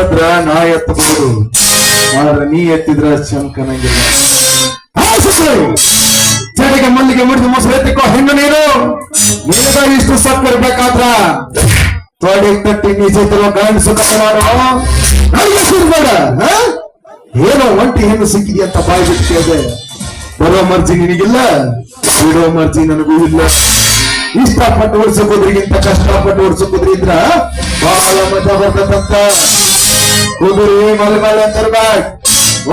ಎತ್ತದ್ರ ನಾ ಎತ್ತಬಹುದು ಆದ್ರೆ ನೀ ಎತ್ತಿದ್ರ ಶಂಕನಂಗಿಲ್ಲ ಜಡೆಗೆ ಮಲ್ಲಿಗೆ ಮುಡಿದು ಮೊಸರು ಎತ್ತಿಕೋ, ಹೆಣ್ಣು ನೀನು. ನಿನಗ ಇಷ್ಟು ಸಕ್ಕರೆ ಬೇಕಾದ್ರ ತೊಡೆ ತಟ್ಟಿ ಮೀಸಿದ್ರು ಗಂಡು ಸುಖ ಮಾಡು? ಏನೋ ಒಂಟಿ ಹೆಣ್ಣು ಸಿಕ್ಕಿದಿ ಅಂತ ಬಾಯಿ ಬಿಟ್ಟು ಕೇಳಿದೆ. ಬರೋ ಮರ್ಜಿ ನಿನಗಿಲ್ಲ, ಬಿಡೋ ಮರ್ಜಿ ನನಗೂ ಇಲ್ಲ. ಇಷ್ಟಪಟ್ಟು ಓಡಿಸಬಹುದ್ರಿಗಿಂತ ಕಷ್ಟಪಟ್ಟು ಓಡಿಸಬಹುದ್ರಿ ಇದ್ರ ಬಹಳ ಮಜಾ ಬರ್ತದಂತ. ಕುದುರಿ ಮಲ್ಮಲ್ ಅಂತಿರ್ಬೇಕ್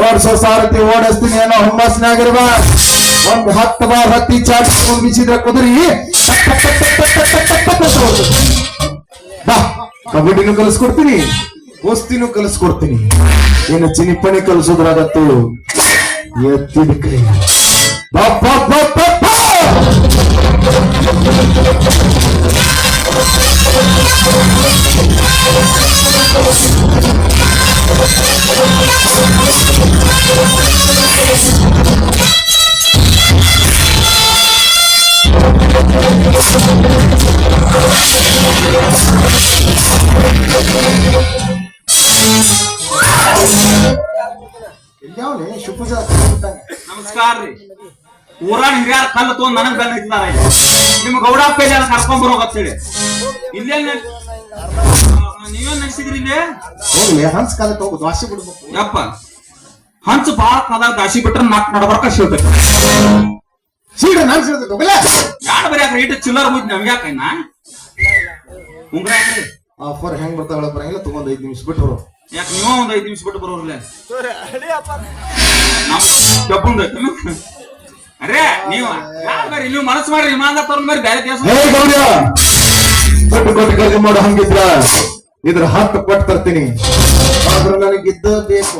ಓಡಿಸೋ ಸಾರಥಿ ಓಡಿಸ್ತೀನಿ ಏನೋ ಹುಮ್ಮಸ್ನಾಗಿರ್ಬೇಕ್ ಒಂದ್ ಹತ್ತು ಬಾರ್ ಹತ್ತಿ ಚಾಟ್ ಬಿಸಿದ್ರೆ ಕುದುರಿ ಬಾ ಕಬಡ್ಡಿನೂ ಕಲಿಸ್ಕೊಡ್ತೀನಿ ಕುಸ್ತಿನೂ ಕಲಿಸ್ಕೊಡ್ತೀನಿ. ಏನು ಚಿನಿಪಣಿ ಕಲಿಸೋದ್ರಾಗತ್ತು. ಎತ್ತಿದ ಕ್ರಿಯೆ ಬಾ. ನಮಸ್ಕಾರ ರೀ. ಊರಾಗ ಹಿರಿಯಾರ ಕಲ್ಲು ತೊಗೊಂಡ್ ನನಗ್ ಬೆಲ್ಲ ಇದ್ದಾರೆ ನಿಮ್ ಗೌಡ ಪೇಜ್ ಕರ್ಕೊಂಡ್ ಹೇಳಿ. ಇಲ್ಲೇ ನೀವೇನ್ ನಡೆಸಿದ್ರಿ ಇಲ್ಲಿ? ಹನ್ಸ್ ಕಲ್ಲ ಹೋಗುದು ವಾಸಿ ಬಿಡ್ಬೇಕು. ಯಪ್ಪ. ಹಂಚು ಬಾಳ ಕದಾಗ ದಾಸಿ ಬಿಟ್ರೆ ನಾಕ್ ನಡಬರ್ಕ ಸಿಗ್ತೈತಿ. ಸೀಡ ಯಾಡ ಸಿಡ್ತೈತೆ ಹೋಗಲ್ಲ ಯಾರು ಬರೀ ಇಟ್ಟು ಚಿಲ್ಲರ್ ಮುಗಿದ್ ನಮ್ಗೆ ಯಾಕೈನ ಉಂಗ್ರ ಯಾಕ್ರಿ ಆಫರ್ ಹೆಂಗ್ ಬರ್ತಾವಳ ಬರಂಗಿಲ್ಲ ತಗೊಂಡ್ ಐದ್ ನಿಮಿಷ ಬಿಟ್ಟು ಬರೋ. ಯಾಕೆ ನೀವ ಒಂದ್ ಐದ್ ನಿಮಿಷ ಬಿಟ್ಟು ಬರೋರ್ಲೆ? ನಮ್ ಕೆಬ್ಬಂದ ಅರೇ ನೀವ ಯಾರು ಬರೀ ನೀವು ಮನಸ್ಸು ಮಾಡ್ರಿ ಇಮಾನ್ದಾರ್ ತಗೊಂಡ್ ಬರ್ರಿ ಬೇರೆ ದೇಶ ಹೇ ಗೌರ್ಯ ಕೊಟ್ಟು ಕೊಟ್ಟು ಕರ್ಕೊಂಡು ಮಾಡೋ ಹಂಗಿದ್ರ. ಇದ್ರ ಹತ್ತು ಕೊಟ್ಟು ತರ್ತೀನಿ. ಆದ್ರೆ ನನಗಿದ್ದ ಬೇಕು.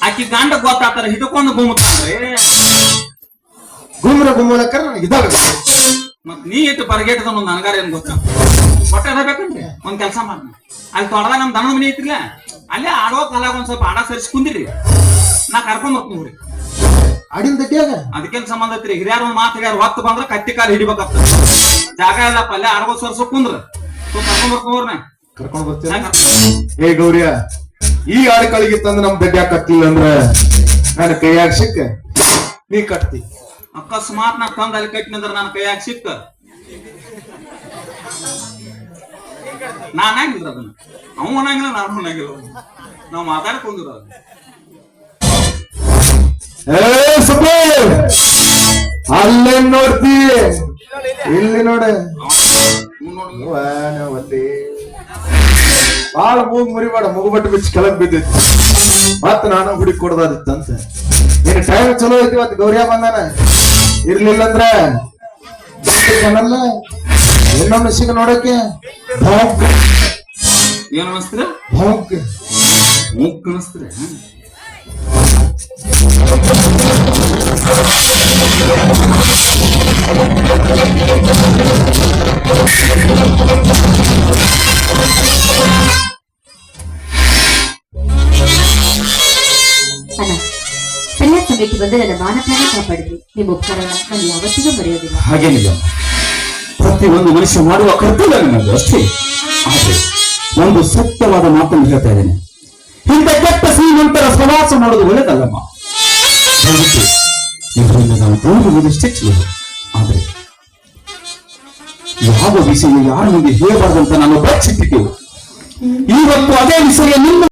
ಆಕಿ ಗಂಡ ಗೊತ್ತಾತಾರ ಹಿಡ್ಕೊಂಡು ಗುಮ್ಮತಾನ್ರಿ ಗುಮ್ರ ಗುಮ್ಮಲಕ್ಕರ ನನಗೆ ಇದಾಗ ಮತ್ ನೀ ಇಟ್ಟು ಪರಗೇಟದ ಒಂದು ನನಗಾರ ಏನ್ ಗೊತ್ತ? ಹೊಟ್ಟೆ ಒಂದ್ ಕೆಲಸ ಮಾಡಿ ಅಲ್ಲಿ ತೊಡದಾಗ ನಮ್ ದನದ ಮನಿ ಐತಿಲ್ಲ ಅಲ್ಲೇ ಆಡೋ ಕಾಲಾಗ ಒಂದ್ ಸ್ವಲ್ಪ ಆಡ ಸರಿಸಿ ಕುಂದಿರಿ. ನಾ ಕರ್ಕೊಂಡ್ ಆಡಿನ ದಡ್ಡಿಯಾಗ ಅದಕ್ಕೇನ್ ಸಂಬಂಧ ಐತ್ರಿ? ಹಿರಿಯಾರ ಒಂದ್ ಮಾತು ಹಿರಿಯಾರ ಹೊತ್ತು ಬಂದ್ರ ಕತ್ತಿ ಕಾಲ ಹಿಡಿಬೇಕಾಗ್ತದೆ. ಜಾಗ ಇಲ್ಲಪ್ಪ ಅಲ್ಲೇ ಆಡ್ಗೋ ಸರ್ಸೋ ಕುಂದ್ರ. ಕರ್ಕೊಂಡ್ ಕರ್ಕೊಂಡು ಬರ್ತೀನಿ ನಾ. ಏ ಗೌರ್ಯ ಈ ಆಡ್ಕಳಿಗೆ ತಂದು ನಮ್ ದಡ್ಡಿ ಕತ್ತಿಲ್ಲ ಅಂದ್ರ ನನ್ನ ಕೈಯಾಗ ಸಿಕ್ಕ? ನೀ ಕಟ್ತಿ. ಅಕಸ್ಮಾತ್ ನಾ ತಂದ್ ಅಲ್ಲಿ ಕಟ್ಟಿನಂದ್ರ ನನ್ನ ಕೈಯಾಗ ಸಿಕ್ಕ? ನಾನ್ ಹೆಂಗಿದ್ರ ಅದನ್ನ? ಅವ್ ಅನ್ನಂಗಿಲ್ಲ ನಾನು ಅನ್ನಂಗಿಲ್ಲ. ನಾವ್ ಮಾತಾಡ್ಕೊಂಡಿರೋ ಅಲ್ಲೇ ನೋಡ್ತಿ? ಇಲ್ಲಿ ನೋಡ. ನೋಡಿ. ಒಲ್ಲಿ ಬಾಳ ಮೂಗ್ ಮುರಿಬೇಡ ಮುಗುಬಟ್ಟು ಬಿಚ್ಚಿ ಕೆಳಗ್ ಬಿದ್ದಿತ್ತು ಮತ್ತ ನಾನು ಹುಡುಕಿ ಕೊಡದಾದಿತ್ತಂತ. ನಿನ್ ಟೈಮ್ ಚಲೋ ಐತಿ ಇವತ್ತು ಗೌರ್ಯ ಬಂದಾನ? ಇರ್ಲಿಲ್ಲ ಅಂದ್ರ ಇನ್ನೊಮ್ಮೆ ಸಿಗ ನೋಡಕ್ಕೆ. ಭೌಂಕ್. ಏನ್ ಅನಿಸ್ತೀರ ಭೌಂಕ್. ಮೂಕ್ ಅನಸ್ತೀರ ಸರಿಯಾದ ಸಮಯಕ್ಕೆ ಬಂದು ನನ್ನ ಮಾನ ಕಾಪಾಡಿದ್ರು ನಿಮ್ಮ ಉಪಕಾರ ನಾನು ಯಾವತ್ತಿಗೂ ಮರೆಯೋದಿಲ್ಲ. ಹಾಗೇನಿಲ್ಲ. ಪ್ರತಿ ಒಂದು ಮನುಷ್ಯ ಮಾಡುವ ಕರ್ತವ್ಯ ನನ್ನದು, ಅಷ್ಟೇ. ಆದರೆ ಒಂದು ಸತ್ಯವಾದ ಮಾತನ್ನು ಹೇಳ್ತಾ ಇದ್ದೇನೆ. ಇಂಥ ಕೆಟ್ಟ ಶ್ರೀಮಂತರ ಸವಾಸ ಮಾಡೋದು ಒಳ್ಳೇದಲ್ಲಮ್ಮ ದಯವಿಟ್ಟು ಇದರಿಂದ ನಾವು ದೂರುವುದಷ್ಟೇ ಚಲೋ ಆದ್ರೆ ಯಾವ ವಿಷಯ ಯಾರ ಮುಂದೆ ಹೇಳಬಾರ್ದಂತ ನಾನು ಬಚ್ಚಿಟ್ಟಿದ್ದೆವು ಇವತ್ತು ಅದೇ ವಿಷಯ ನಿಮ್ಮ